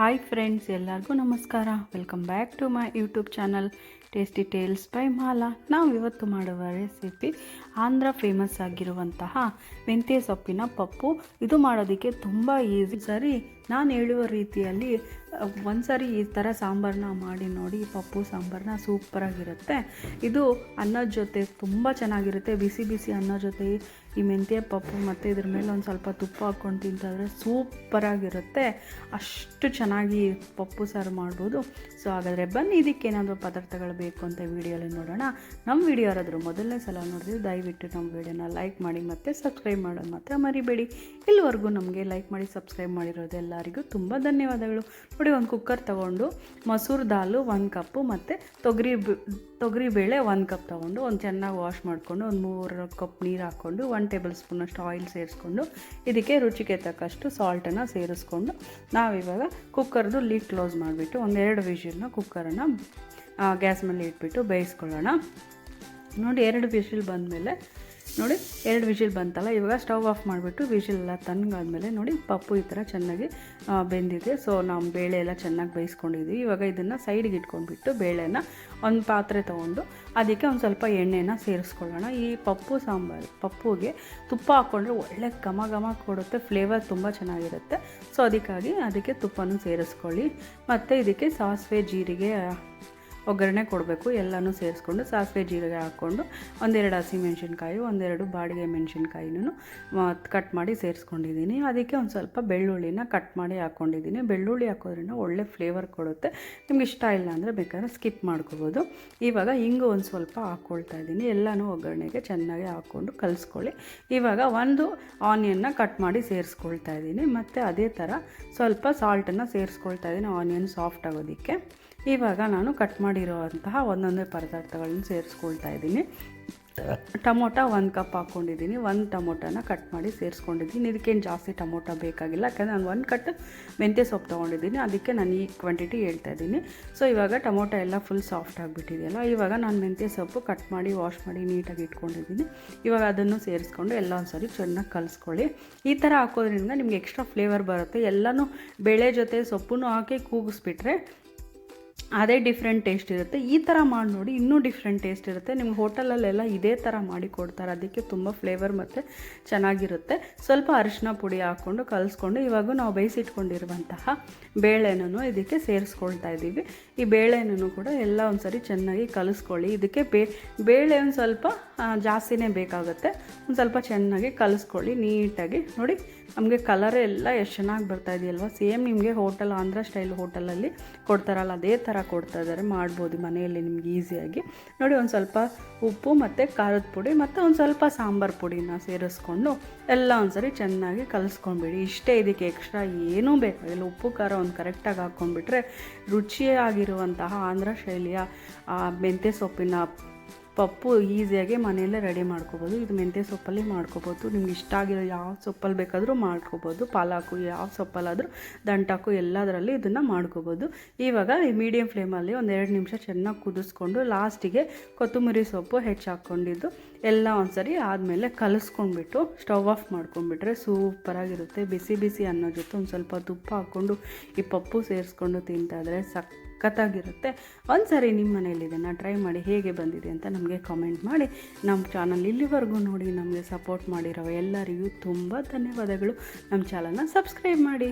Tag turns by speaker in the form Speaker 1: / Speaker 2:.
Speaker 1: Hi friends ಎಲ್ಲರಿಗೂ ನಮಸ್ಕಾರ. Welcome back to my YouTube channel tasty tales by Mala ನಾವು ಇವತ್ತು ಮಾಡುವ ರೆಸಿಪಿ ಆಂಧ್ರ ಫೇಮಸ್ ಆಗಿರುವಂತಹ ಮೆಂತ್ಯ ಸೊಪ್ಪಿನ ಪಪ್ಪು. ಇದು ಮಾಡೋದಕ್ಕೆ ತುಂಬ ಈಸಿ ಸರಿ. ನಾನು ಹೇಳುವ ರೀತಿಯಲ್ಲಿ ಒಂದ್ಸರಿ ಈ ಥರ ಸಾಂಬಾರನ್ನ ಮಾಡಿ ನೋಡಿ, ಪಪ್ಪು ಸಾಂಬಾರನ್ನ ಸೂಪರಾಗಿರುತ್ತೆ. ಇದು ಅನ್ನದ ಜೊತೆ ತುಂಬ ಚೆನ್ನಾಗಿರುತ್ತೆ. ಬಿಸಿ ಬಿಸಿ ಅನ್ನ ಜೊತೆ ಈ ಮೆಂತ್ಯ, ಪಪ್ಪು ಮತ್ತು ಇದ್ರ ಮೇಲೆ ಒಂದು ಸ್ವಲ್ಪ ತುಪ್ಪ ಹಾಕ್ಕೊಂಡು ತಿಂತಾದ್ರೆ ಸೂಪರಾಗಿರುತ್ತೆ. ಅಷ್ಟು ಚೆನ್ನಾಗಿ ಪಪ್ಪು ಸಾರು ಮಾಡ್ಬೋದು. ಸೊ ಹಾಗಾದರೆ ಬನ್ನಿ ಇದಕ್ಕೇನಾದರೂ ಪದಾರ್ಥಗಳು ಬೇಕು ಅಂತ ವೀಡಿಯೋಲಿ ನೋಡೋಣ. ನಮ್ಮ ವಿಡಿಯೋ ಯಾರಾದರೂ ಮೊದಲನೇ ಸಲ ನೋಡಿದ್ರೆ ದಯವಿಟ್ಟು ನಮ್ಮ ವಿಡಿಯೋನ ಲೈಕ್ ಮಾಡಿ ಮತ್ತು ಸಬ್ಸ್ಕ್ರೈಬ್ ಮಾಡೋದು ಮಾತ್ರ ಮರಿಬೇಡಿ. ಇಲ್ಲಿವರೆಗೂ ನಮಗೆ ಲೈಕ್ ಮಾಡಿ, ಸಬ್ಸ್ಕ್ರೈಬ್ ಮಾಡಿರೋದು ಎಲ್ಲರಿಗೂ ತುಂಬ ಧನ್ಯವಾದಗಳು. ನೋಡಿ, ಒಂದು ಕುಕ್ಕರ್ ತೊಗೊಂಡು ಮೊಸರು ದಾಲು ಒಂದು ಕಪ್ಪು ಮತ್ತು ತೊಗರಿ ತೊಗರಿ ಬೇಳೆ ಒಂದು ಕಪ್ ತೊಗೊಂಡು ಒಂದು ಚೆನ್ನಾಗಿ ವಾಶ್ ಮಾಡಿಕೊಂಡು ಒಂದು ಮೂರು ಕಪ್ ನೀರು ಹಾಕ್ಕೊಂಡು ಒನ್ ಟೇಬಲ್ ಸ್ಪೂನಷ್ಟು ಆಯಿಲ್ ಸೇರಿಸ್ಕೊಂಡು ಇದಕ್ಕೆ ರುಚಿಗೆ ತಕ್ಕಷ್ಟು ಸಾಲ್ಟನ್ನು ಸೇರಿಸ್ಕೊಂಡು ನಾವಿವಾಗ ಕುಕ್ಕರ್ದು ಲೀಡ್ ಕ್ಲೋಸ್ ಮಾಡಿಬಿಟ್ಟು ಒಂದೆರಡು ವಿಷಲ್ನ ಕುಕ್ಕರನ್ನು ಗ್ಯಾಸ್ ಮೇಲೆ ಇಟ್ಬಿಟ್ಟು ಬೇಯಿಸ್ಕೊಳ್ಳೋಣ. ನೋಡಿ, ಎರಡು ವಿಷಲ್ ಬಂದಮೇಲೆ ನೋಡಿ, ಎರಡು ವಿಷಿಲ್ ಬಂತಲ್ಲ, ಇವಾಗ ಸ್ಟವ್ ಆಫ್ ಮಾಡಿಬಿಟ್ಟು ವಿಷಿಲೆಲ್ಲ ತಣ್ಣಗಾದ್ಮೇಲೆ ನೋಡಿ, ಪಪ್ಪು ಈ ಥರ ಚೆನ್ನಾಗಿ ಬೆಂದಿದೆ. ಸೊ ನಾವು ಬೇಳೆ ಎಲ್ಲ ಚೆನ್ನಾಗಿ ಬೇಯಿಸ್ಕೊಂಡಿದ್ವಿ. ಇವಾಗ ಇದನ್ನು ಸೈಡ್ಗೆ ಇಟ್ಕೊಂಡ್ಬಿಟ್ಟು ಬೇಳೆನ ಒಂದು ಪಾತ್ರೆ ತೊಗೊಂಡು ಅದಕ್ಕೆ ಒಂದು ಸ್ವಲ್ಪ ಎಣ್ಣೆನ ಸೇರಿಸ್ಕೊಳ್ಳೋಣ. ಈ ಪಪ್ಪು ಸಾಂಬಾರು, ಪಪ್ಪುಗೆ ತುಪ್ಪ ಹಾಕ್ಕೊಂಡ್ರೆ ಒಳ್ಳೆ ಘಮ ಘಮ ಕೊಡುತ್ತೆ ಫ್ಲೇವರ್ ತುಂಬ ಚೆನ್ನಾಗಿರುತ್ತೆ. ಸೊ ಅದಕ್ಕಾಗಿ ಅದಕ್ಕೆ ತುಪ್ಪನೂ ಸೇರಿಸ್ಕೊಳ್ಳಿ. ಮತ್ತು ಇದಕ್ಕೆ ಸಾಸಿವೆ, ಜೀರಿಗೆ ಒಗ್ಗರಣೆ ಕೊಡಬೇಕು, ಎಲ್ಲನೂ ಸೇರಿಸ್ಕೊಂಡು ಸಾಸಿವೆ ಜೀರಿಗೆ ಹಾಕ್ಕೊಂಡು ಒಂದೆರಡು ಹಸಿಮೆಣ್ಸಿನ್ಕಾಯಿ ಒಂದೆರಡು ಬಾಡಿಗೆ ಮೆಣಸಿನ್ಕಾಯಿನೂ ಕಟ್ ಮಾಡಿ ಸೇರಿಸ್ಕೊಂಡಿದ್ದೀನಿ. ಅದಕ್ಕೆ ಒಂದು ಸ್ವಲ್ಪ ಬೆಳ್ಳುಳ್ಳಿನ ಕಟ್ ಮಾಡಿ ಹಾಕ್ಕೊಂಡಿದ್ದೀನಿ. ಬೆಳ್ಳುಳ್ಳಿ ಹಾಕೋದ್ರಿಂದ ಒಳ್ಳೆ ಫ್ಲೇವರ್ ಕೊಡುತ್ತೆ. ನಿಮ್ಗೆ ಇಷ್ಟ ಇಲ್ಲ ಅಂದರೆ ಬೇಕಾದ್ರೆ ಸ್ಕಿಪ್ ಮಾಡ್ಕೋಬೋದು. ಇವಾಗ ಹಿಂಗೆ ಒಂದು ಸ್ವಲ್ಪ ಹಾಕ್ಕೊಳ್ತಾ ಇದ್ದೀನಿ. ಎಲ್ಲನೂ ಒಗ್ಗರಣೆಗೆ ಚೆನ್ನಾಗಿ ಹಾಕ್ಕೊಂಡು ಕಲಿಸ್ಕೊಳ್ಳಿ. ಇವಾಗ ಒಂದು ಆನಿಯನ್ನ ಕಟ್ ಮಾಡಿ ಸೇರಿಸ್ಕೊಳ್ತಾ ಇದ್ದೀನಿ. ಮತ್ತು ಅದೇ ಥರ ಸ್ವಲ್ಪ ಸಾಲ್ಟನ್ನು ಸೇರಿಸ್ಕೊಳ್ತಾ ಇದ್ದೀನಿ. ಆನಿಯನ್ ಸಾಫ್ಟ್ ಆಗೋದಕ್ಕೆ. ಇವಾಗ ನಾನು ಕಟ್ ಮಾಡಿರೋವಂತಹ ಒಂದೊಂದೇ ಪದಾರ್ಥಗಳನ್ನ ಸೇರಿಸ್ಕೊಳ್ತಾ ಇದ್ದೀನಿ. ಟೊಮೊಟೊ ಒಂದು ಕಪ್ ಹಾಕ್ಕೊಂಡಿದ್ದೀನಿ ಒಂದು ಟೊಮೊಟೊನ ಕಟ್ ಮಾಡಿ ಸೇರಿಸ್ಕೊಂಡಿದ್ದೀನಿ. ಇದಕ್ಕೇನು ಜಾಸ್ತಿ ಟೊಮೊಟೊ ಬೇಕಾಗಿಲ್ಲ. ಯಾಕಂದರೆ ನಾನು ಒಂದು ಕಟ್ ಮೆಂತ್ಯ ಸೊಪ್ಪು ತೊಗೊಂಡಿದ್ದೀನಿ. ಅದಕ್ಕೆ ನಾನು ಈ ಕ್ವಾಂಟಿಟಿ ಹೇಳ್ತಾ ಇದ್ದೀನಿ. ಸೊ ಇವಾಗ ಟೊಮೊಟೊ ಎಲ್ಲ ಫುಲ್ ಸಾಫ್ಟ್ ಆಗಿಬಿಟ್ಟಿದೆಯಲ್ಲ ಇವಾಗ ನಾನು ಮೆಂತ್ಯ ಸೊಪ್ಪು ಕಟ್ ಮಾಡಿ ವಾಶ್ ಮಾಡಿ ನೀಟಾಗಿ ಇಟ್ಕೊಂಡಿದ್ದೀನಿ. ಇವಾಗ ಅದನ್ನು ಸೇರಿಸ್ಕೊಂಡು ಎಲ್ಲ ಒಂದು ಸರಿ ಚೆನ್ನಾಗಿ ಕಲಿಸ್ಕೊಳ್ಳಿ. ಈ ಥರ ಹಾಕೋದ್ರಿಂದ ನಿಮ್ಗೆ ಎಕ್ಸ್ಟ್ರಾ ಫ್ಲೇವರ್ ಬರುತ್ತೆ. ಎಲ್ಲನೂ ಬೇಳೆ ಜೊತೆ ಸೊಪ್ಪನ್ನು ಹಾಕಿ ಕೂಗಿಸ್ಬಿಟ್ರೆ ಅದೇ ಡಿಫ್ರೆಂಟ್ ಟೇಸ್ಟ್ ಇರುತ್ತೆ. ಈ ಥರ ಮಾಡಿ ನೋಡಿ ಇನ್ನೂ ಡಿಫ್ರೆಂಟ್ ಟೇಸ್ಟ್ ಇರುತ್ತೆ. ನಿಮ್ಮ ಹೋಟೆಲಲ್ಲೆಲ್ಲ ಇದೇ ಥರ ಮಾಡಿ ಕೊಡ್ತಾರೆ. ಅದಕ್ಕೆ ತುಂಬ ಫ್ಲೇವರ್ ಮತ್ತು ಚೆನ್ನಾಗಿರುತ್ತೆ. ಸ್ವಲ್ಪ ಅರಿಶಿನ ಪುಡಿ ಹಾಕ್ಕೊಂಡು ಕಲಿಸ್ಕೊಂಡು ಇವಾಗ ನಾವು ಬೇಯಿಸಿಟ್ಕೊಂಡಿರುವಂತಹ ಬೇಳೆನೂ ಇದಕ್ಕೆ ಸೇರಿಸ್ಕೊಳ್ತಾ ಇದ್ದೀವಿ. ಈ ಬೇಳೆನೂ ಕೂಡ ಎಲ್ಲ ಒಂದ್ಸರಿ ಚೆನ್ನಾಗಿ ಕಲಿಸ್ಕೊಳ್ಳಿ. ಇದಕ್ಕೆ ಬೇ, ಬೇಳೆ ಒಂದು ಸ್ವಲ್ಪ ಜಾಸ್ತಿನೇ ಬೇಕಾಗುತ್ತೆ. ಒಂದು ಸ್ವಲ್ಪ ಚೆನ್ನಾಗಿ ಕಲಿಸ್ಕೊಳ್ಳಿ. ನೀಟಾಗಿ ನೋಡಿ ನಮಗೆ ಕಲರ್ ಎಲ್ಲ ಎಷ್ಟು ಚೆನ್ನಾಗಿ ಬರ್ತಾ ಇದೆಯಲ್ವ? ಸೇಮ್ ನಿಮಗೆ ಹೋಟೆಲ್ ಆಂಧ್ರ ಸ್ಟೈಲ್ ಹೋಟೆಲಲ್ಲಿ ಕೊಡ್ತಾರಲ್ಲ, ಅದೇ ಥರ ಕೊಡ್ತಾ ಇದ್ದಾರೆ ಮಾಡ್ಬೋದು ಮನೆಯಲ್ಲಿ ನಿಮ್ಗೆ ಈಸಿಯಾಗಿ ನೋಡಿ, ಒಂದು ಸ್ವಲ್ಪ ಉಪ್ಪು ಮತ್ತು ಖಾರದ ಪುಡಿ ಮತ್ತು ಒಂದು ಸ್ವಲ್ಪ ಸಾಂಬಾರು ಪುಡಿನ ಸೇರಿಸ್ಕೊಂಡು ಎಲ್ಲ ಒಂದ್ಸರಿ ಚೆನ್ನಾಗಿ ಕಲಿಸ್ಕೊಂಡ್ಬಿಡಿ. ಇಷ್ಟೇ ಇದಕ್ಕೆ ಎಕ್ಸ್ಟ್ರಾ ಏನೂ ಬೇಕಾಗಿಲ್ಲ ಉಪ್ಪು, ಖಾರ ಒಂದು ಕರೆಕ್ಟಾಗಿ ಹಾಕ್ಕೊಂಡ್ಬಿಟ್ರೆ ರುಚಿಯಾಗಿರುವಂತಹ ಆಂಧ್ರ ಶೈಲಿಯ ಮೆಂತ್ಯ ಸೊಪ್ಪಿನ ಪಪ್ಪು ಈಸಿಯಾಗಿ ಮನೆಯಲ್ಲೇ ರೆಡಿ ಮಾಡ್ಕೋಬೋದು. ಇದು ಮೆಂತ್ಯ ಸೊಪ್ಪಲ್ಲಿ ಮಾಡ್ಕೋಬೋದು. ನಿಮ್ಗೆ ಇಷ್ಟ ಆಗಿರೋ ಯಾವ ಸೊಪ್ಪಲ್ಲಿ ಬೇಕಾದರೂ ಮಾಡ್ಕೋಬೋದು. ಪಾಲಾಕು ಯಾವ ಸೊಪ್ಪಲ್ಲಾದರೂ ದಂಟಾಕು ಎಲ್ಲದರಲ್ಲಿ ಇದನ್ನು ಮಾಡ್ಕೋಬೋದು. ಇವಾಗ ಈ ಮೀಡಿಯಂ ಫ್ಲೇಮಲ್ಲಿ ಒಂದು ಎರಡು ನಿಮಿಷ ಚೆನ್ನಾಗಿ ಕುದಿಸ್ಕೊಂಡು ಲಾಸ್ಟಿಗೆ ಕೊತ್ತಂಬರಿ ಸೊಪ್ಪು ಹೆಚ್ಚು ಹಾಕ್ಕೊಂಡಿದ್ದು. ಎಲ್ಲ ಒಂದ್ಸರಿ ಆದಮೇಲೆ ಕಲಸ್ಕೊಂಡ್ಬಿಟ್ಟು ಸ್ಟವ್ ಆಫ್ ಮಾಡ್ಕೊಂಡ್ಬಿಟ್ರೆ ಸೂಪರಾಗಿರುತ್ತೆ ಬಿಸಿ ಬಿಸಿ ಅನ್ನೋ ಜೊತೆ ಒಂದು ಸ್ವಲ್ಪ ತುಪ್ಪ ಹಾಕ್ಕೊಂಡು ಈ ಪಪ್ಪು ಸೇರಿಸ್ಕೊಂಡು ತಿಂತಾಯಿದ್ರೆ ಸಕ್ ಸಖತ್ತಾಗಿರುತ್ತೆ ಒಂದು ಸಾರಿ ನಿಮ್ಮ ಮನೆಯಲ್ಲಿ ಇದನ್ನು ಟ್ರೈ ಮಾಡಿ ಹೇಗೆ ಬಂದಿದೆ ಅಂತ ನಮಗೆ ಕಾಮೆಂಟ್ ಮಾಡಿ. ನಮ್ಮ ಚಾನಲ್ ಇಲ್ಲಿವರೆಗೂ ನೋಡಿ ನಮಗೆ ಸಪೋರ್ಟ್ ಮಾಡಿರೋ ಎಲ್ಲರಿಗೂ ತುಂಬ ಧನ್ಯವಾದಗಳು. ನಮ್ಮ ಚಾನಲ್ನ ಸಬ್ಸ್ಕ್ರೈಬ್ ಮಾಡಿ.